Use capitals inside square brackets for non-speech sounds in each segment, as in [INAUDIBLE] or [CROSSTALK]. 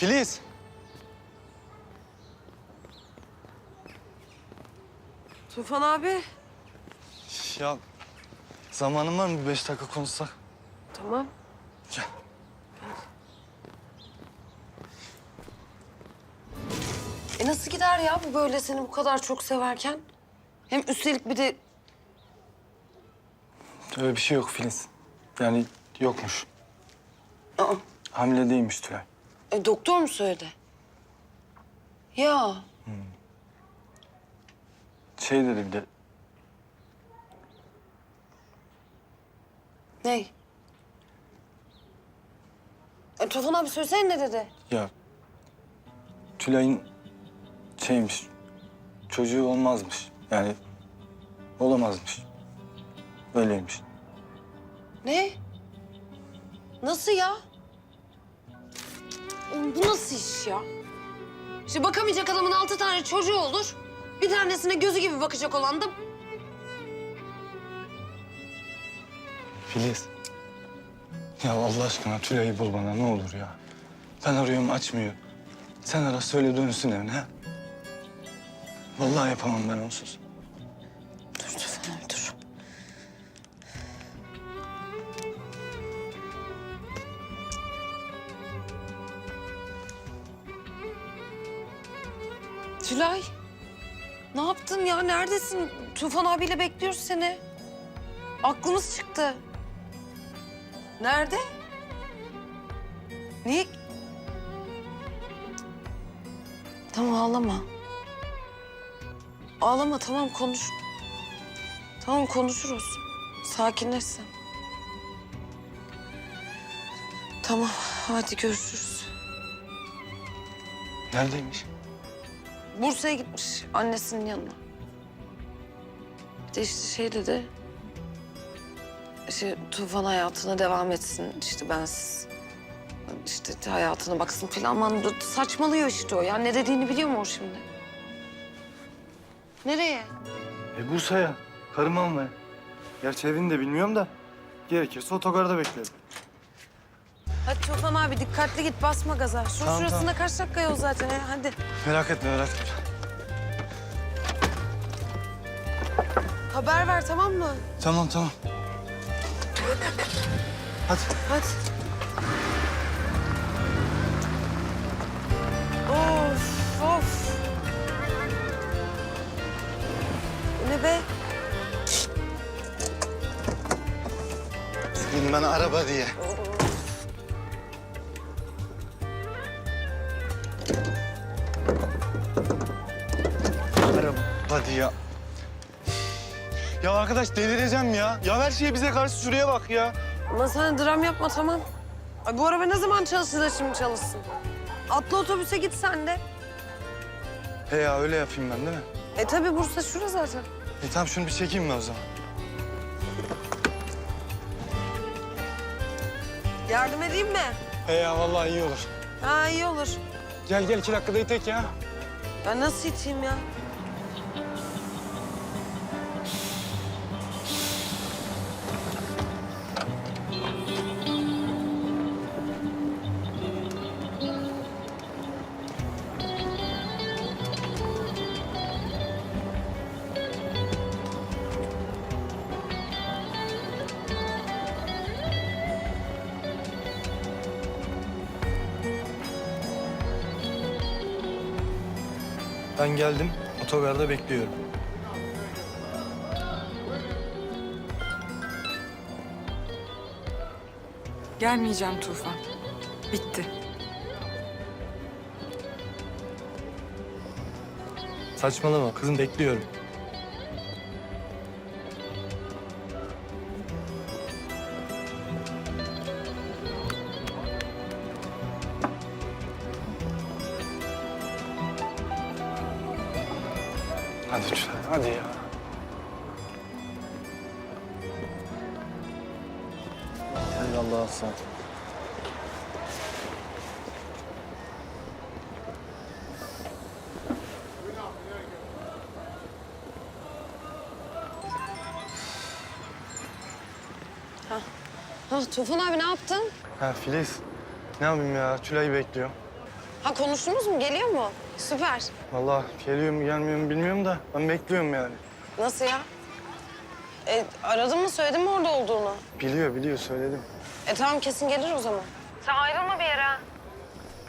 Filiz. Tufan abi. Ya zamanın var mı? Bir beş dakika konuşsak. Tamam. Gel. E nasıl gider ya bu böyle seni bu kadar çok severken? Hem üstelik bir de Öyle bir şey yok Filiz. Yani yokmuş. Aa, Hamile değilmiş Tülay. E, doktor mu söyledi? Ya Şey dedi bir de ne? E, Tufan abi söylesene ne dedi? ya Tülay'ın şeymiş çocuğu olmazmış. Yani olamazmış. Öyleymiş. Ne? Nasıl ya? Oğlum bu nasıl iş ya? İşte bakamayacak adamın altı tane çocuğu olur. Bir tanesine gözü gibi bakacak olan da Filiz. Ya Allah aşkına Tülay'ı bul bana ne olur ya. Ben arıyorum açmıyor. Sen ara söyle dönsün evine. Vallahi yapamam ben onsuz. Tülay. Ne yaptın ya? Neredesin? Tufan abiyle bekliyoruz seni. Aklımız çıktı. Nerede? Niye? Tamam ağlama. Ağlama tamam konuş. Tamam konuşuruz. Sakinleş sen. Tamam hadi görüşürüz. Neredeymiş? Bursa'ya gitmiş annesinin yanına. Bir de işte şey dedi. İşte Tufan hayatına devam etsin. İşte bensiz. işte hayatına baksın falan. Aman saçmalıyor işte o. Ya ne dediğini biliyor mu o şimdi? Nereye? E Bursa'ya. Karımı almaya. Gerçi evini de bilmiyorum da. Gerekirse otogarda beklerim. Hadi Tufan abi dikkatli git basma gaza. Şu Tamam, şurasında tamam. kaç dakika yol zaten ya hadi. Merak etme merak etme. Haber ver tamam mı? Tamam tamam. Hadi. Hadi. Of of. Bu Ne be? Bin bana araba diye. Araba diye. Ya arkadaş delireceğim ya. Ya her şey bize karşı şuraya bak ya. Ama sen dram yapma tamam. Ay bu araba ne zaman çalıştı da şimdi çalışsın? Atla otobüse git sen de. He ya öyle yapayım ben değil mi? E tabii Bursa şura zaten. E tamam şunu bir çekeyim mi o zaman? Yardım edeyim mi? He ya vallahi iyi olur. Ha iyi olur. Gel gel iki dakikada itek ya. Ben nasıl iteyim ya? Ben geldim. Otogarda bekliyorum. Gelmeyeceğim Tufan. Bitti. Saçmalama kızım bekliyorum. Hadi lütfen hadi ya. Hay Allah sen. Ha Tufan abi ne yaptın? Ha Filiz. Ne yapayım ya? Tülay'ı bekliyorum. Ha konuştunuz mu? Geliyor mu? Süper. Vallahi geliyor mu gelmiyor mu bilmiyorum da ben bekliyorum yani. Nasıl ya? E, aradın mı söyledin mi orada olduğunu? Biliyor biliyor söyledim. E tamam kesin gelir o zaman. Sen ayrılma bir yere.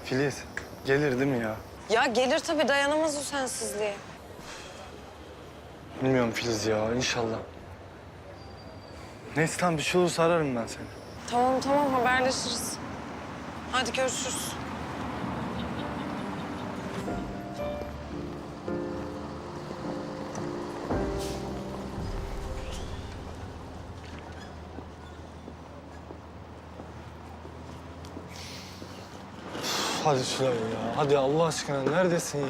Filiz gelir değil mi ya? Ya gelir tabii dayanamaz o sensizliğe. Bilmiyorum Filiz ya inşallah. Neyse tamam bir şey olursa ararım ben seni. Tamam tamam haberleşiriz. Hadi görüşürüz. Hadi Süleyman ya. Hadi Allah aşkına neredesin ya?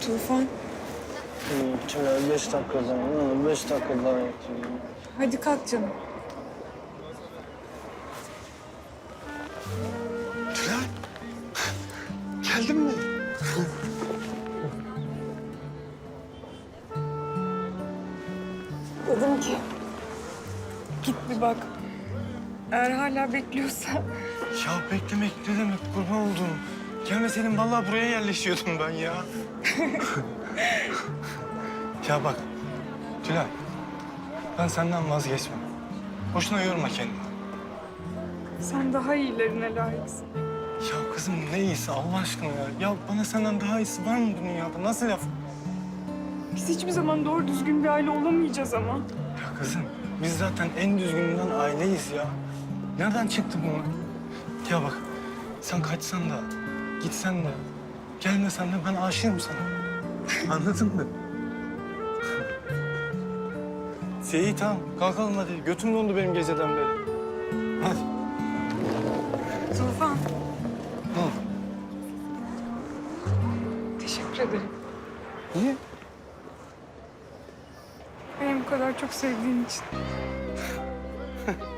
Tufan, Tülay beş dakika daha. Ne olur beş dakika daha yatayım. hadi kalk canım. Tülay. Geldin mi? Dedim ki, git bir bak. Eğer hala bekliyorsa Ya beklemek ne demek kurban olduğum. Gelmeseydin vallahi buraya yerleşiyordum ben ya. [LAUGHS] ya bak Tülay. Ben senden vazgeçmem. Boşuna yorma kendini. sen daha iyilerine layıksın. Ya kızım ne iyisi Allah aşkına ya. Ya bana senden daha iyisi var mı dünyada? Nasıl laf? Biz hiçbir zaman doğru düzgün bir aile olamayacağız ama. Ya kızım biz zaten en düzgününden aileyiz ya. Nereden çıktı bu? Ya bak sen kaçsan da gitsen de gelmesen de ben aşığım sana. [LAUGHS] Anladın mı? Seyi tamam kalkalım hadi. Götüm dondu benim geceden beri. Hadi. Tufan, Ne oldu? teşekkür ederim. Niye? Beni bu kadar çok sevdiğin için. [LAUGHS]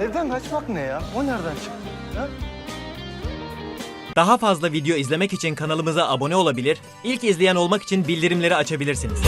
Evden kaçmak ne ya? O nereden çıktı? Ha? Daha fazla video izlemek için kanalımıza abone olabilir, ilk izleyen olmak için bildirimleri açabilirsiniz.